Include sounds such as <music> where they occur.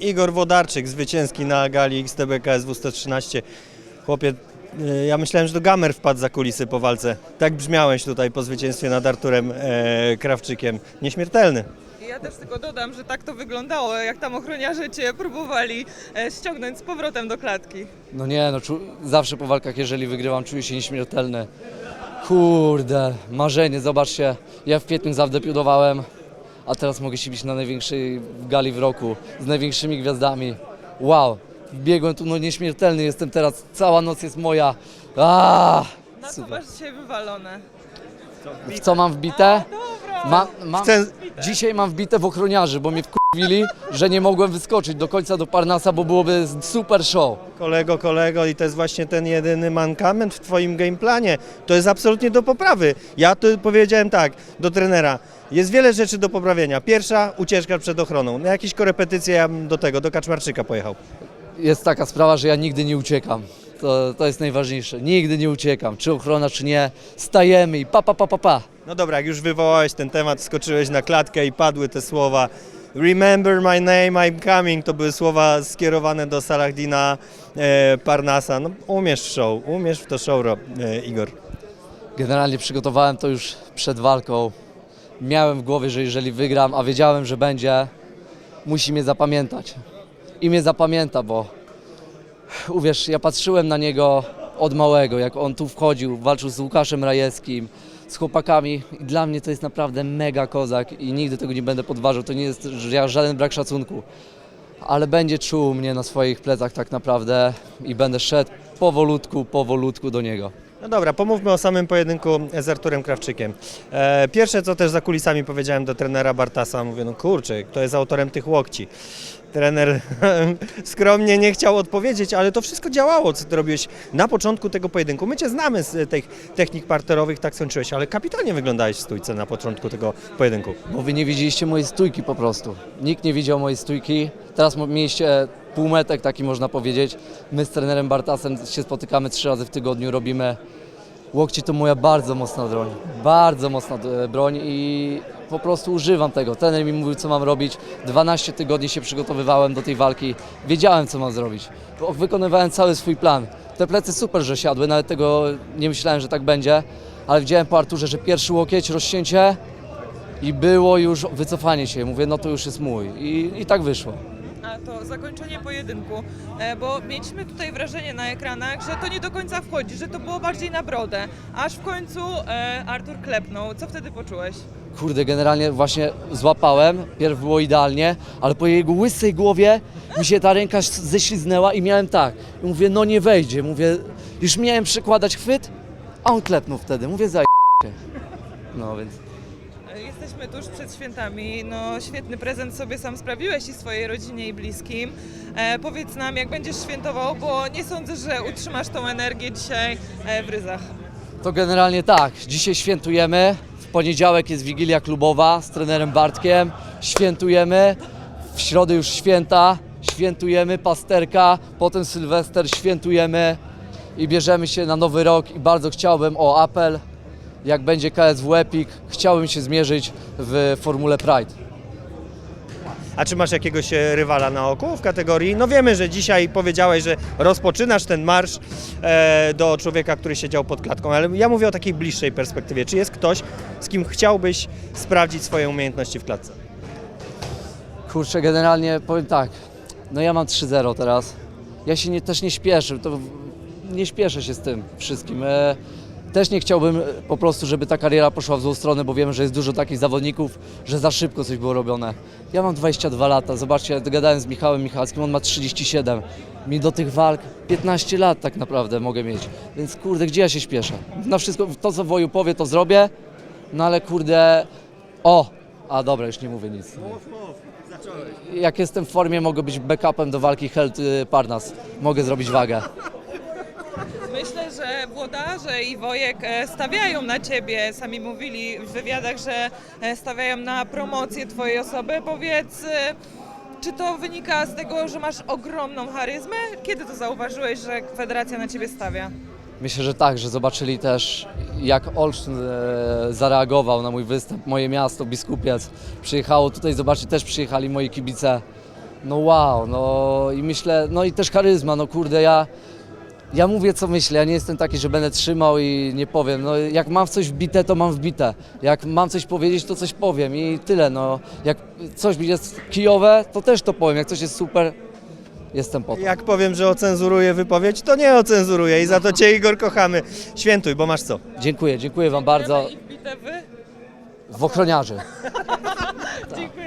Igor Wodarczyk, zwycięski na gali XTB KSW 113. Chłopie, y, ja myślałem, że to Gamer wpadł za kulisy po walce. Tak brzmiałeś tutaj po zwycięstwie nad Arturem e, Krawczykiem. Nieśmiertelny. Ja też tylko dodam, że tak to wyglądało, jak tam ochroniarze cię próbowali e, ściągnąć z powrotem do klatki. No nie, no czu- zawsze po walkach, jeżeli wygrywam, czuję się nieśmiertelny. Kurde, marzenie, zobaczcie, ja w kwietniu zadebiutowałem, a teraz mogę się bić na największej gali w roku, z największymi gwiazdami. Wow, biegłem tu, no nieśmiertelny jestem teraz, cała noc jest moja. Na co super. masz dzisiaj wywalone? W co mam wbite? Dobra! Ma, mam, Chcę- dzisiaj mam wbite w ochroniarzy, bo mnie wkurwili, że nie mogłem wyskoczyć do końca do Parnasa, bo byłoby super show. Kolego, kolego, i to jest właśnie ten jedyny mankament w Twoim gameplanie. To jest absolutnie do poprawy. Ja tu powiedziałem tak do trenera. Jest wiele rzeczy do poprawienia. Pierwsza, ucieczka przed ochroną. Na jakieś korepetycje ja bym do tego, do Kaczmarczyka pojechał. jest taka sprawa, że ja nigdy nie uciekam. To, to jest najważniejsze. Nigdy nie uciekam. Czy ochrona, czy nie. Stajemy i pa, pa, pa, pa, pa. No dobra, jak już wywołałeś ten temat, skoczyłeś na klatkę i padły te słowa Remember my name, I'm coming. To były słowa skierowane do Salahdina e, Parnasa. No umiesz w show, umiesz w to show, Ro- e, Igor. Generalnie przygotowałem to już przed walką. Miałem w głowie, że jeżeli wygram, a wiedziałem, że będzie, musi mnie zapamiętać. I mnie zapamięta, bo uwierz, ja patrzyłem na niego od małego, jak on tu wchodził, walczył z Łukaszem Rajewskim, z chłopakami i dla mnie to jest naprawdę mega kozak i nigdy tego nie będę podważał, to nie jest ża- żaden brak szacunku. Ale będzie czuł mnie na swoich plecach tak naprawdę i będę szedł powolutku, powolutku do niego. No dobra, pomówmy o samym pojedynku z Arturem Krawczykiem. E, pierwsze, co też za kulisami powiedziałem do trenera Bartasa, mówię, no kurczę, kto jest autorem tych łokci? Trener <laughs> skromnie nie chciał odpowiedzieć, ale to wszystko działało, co ty robiłeś na początku tego pojedynku. My cię znamy z tych technik parterowych, tak skończyłeś, ale kapitalnie wyglądałeś w stójce na początku tego pojedynku. Bo wy nie widzieliście mojej stójki po prostu. Nikt nie widział mojej stójki. Teraz mieliście półmetek taki można powiedzieć. My z trenerem Bartasem się spotykamy trzy razy w tygodniu, robimy łokci to moja bardzo mocna broń. Bardzo mocna e, broń i po prostu używam tego. Trener mi mówił co mam robić. 12 tygodni się przygotowywałem do tej walki. Wiedziałem co mam zrobić. Wykonywałem cały swój plan. Te plecy super, że siadły, nawet tego nie myślałem, że tak będzie. Ale widziałem po Arturze, że pierwszy łokieć, rozcięcie, i było już wycofanie się. Mówię, no to już jest mój. I, i tak wyszło. To zakończenie pojedynku, e, bo mieliśmy tutaj wrażenie na ekranach, że to nie do końca wchodzi, że to było bardziej na brodę, aż w końcu e, Artur klepnął. Co wtedy poczułeś? Kurde, generalnie właśnie złapałem, pierw było idealnie, ale po jego łysej głowie mi się ta ręka ześliznęła i miałem tak. I mówię, no nie wejdzie. Mówię, już miałem przykładać chwyt, a on klepnął wtedy. Mówię, zaj. No więc... Jesteśmy tuż przed świętami. No, świetny prezent sobie sam sprawiłeś i swojej rodzinie i bliskim. E, powiedz nam, jak będziesz świętował, bo nie sądzę, że utrzymasz tą energię dzisiaj e, w ryzach. To generalnie tak. Dzisiaj świętujemy. W poniedziałek jest Wigilia Klubowa z trenerem Bartkiem. Świętujemy. W środę już święta. Świętujemy pasterka. Potem Sylwester. Świętujemy. I bierzemy się na nowy rok. I bardzo chciałbym o apel. Jak będzie KSW Epic, chciałbym się zmierzyć w Formule Pride. A czy masz jakiegoś e, rywala na oku w kategorii? No wiemy, że dzisiaj powiedziałeś, że rozpoczynasz ten marsz e, do człowieka, który siedział pod klatką, ale ja mówię o takiej bliższej perspektywie. Czy jest ktoś, z kim chciałbyś sprawdzić swoje umiejętności w klatce? Kurczę, generalnie powiem tak, no ja mam 3-0 teraz. Ja się nie, też nie śpieszę, to nie śpieszę się z tym wszystkim. E, też nie chciałbym e, po prostu, żeby ta kariera poszła w złą stronę, bo wiem, że jest dużo takich zawodników, że za szybko coś było robione. Ja mam 22 lata, zobaczcie, dogadałem z Michałem Michalskim, on ma 37. Mi do tych walk 15 lat tak naprawdę mogę mieć. Więc kurde, gdzie ja się śpieszę? Na wszystko, to co Woju powie, to zrobię, no ale kurde, o, a dobra, już nie mówię nic. Jak jestem w formie, mogę być backupem do walki Held y, Parnas. Mogę zrobić wagę. Że włodarze i Wojek e, stawiają na ciebie. Sami mówili w wywiadach, że e, stawiają na promocję twojej osoby. Powiedz, e, czy to wynika z tego, że masz ogromną charyzmę? Kiedy to zauważyłeś, że federacja na ciebie stawia? Myślę, że tak, że zobaczyli też, jak Olsztyn zareagował na mój występ, moje miasto, Biskupiec. Przyjechało tutaj, zobaczcie, też przyjechali moi kibice. no wow, no i myślę, no i też charyzma, no kurde, ja, ja mówię co myślę, ja nie jestem taki, że będę trzymał i nie powiem, no jak mam w coś wbite, to mam wbite, jak mam coś powiedzieć, to coś powiem i tyle, no, jak coś jest kijowe, to też to powiem, jak coś jest super, jestem po to. Jak powiem, że ocenzuruję wypowiedź, to nie ocenzuruję i za to Cię Igor kochamy. Świętuj, bo masz co? Dziękuję, dziękuję Wam bardzo, I wbite wy? w ochroniarzy. <laughs> Dziękujemy.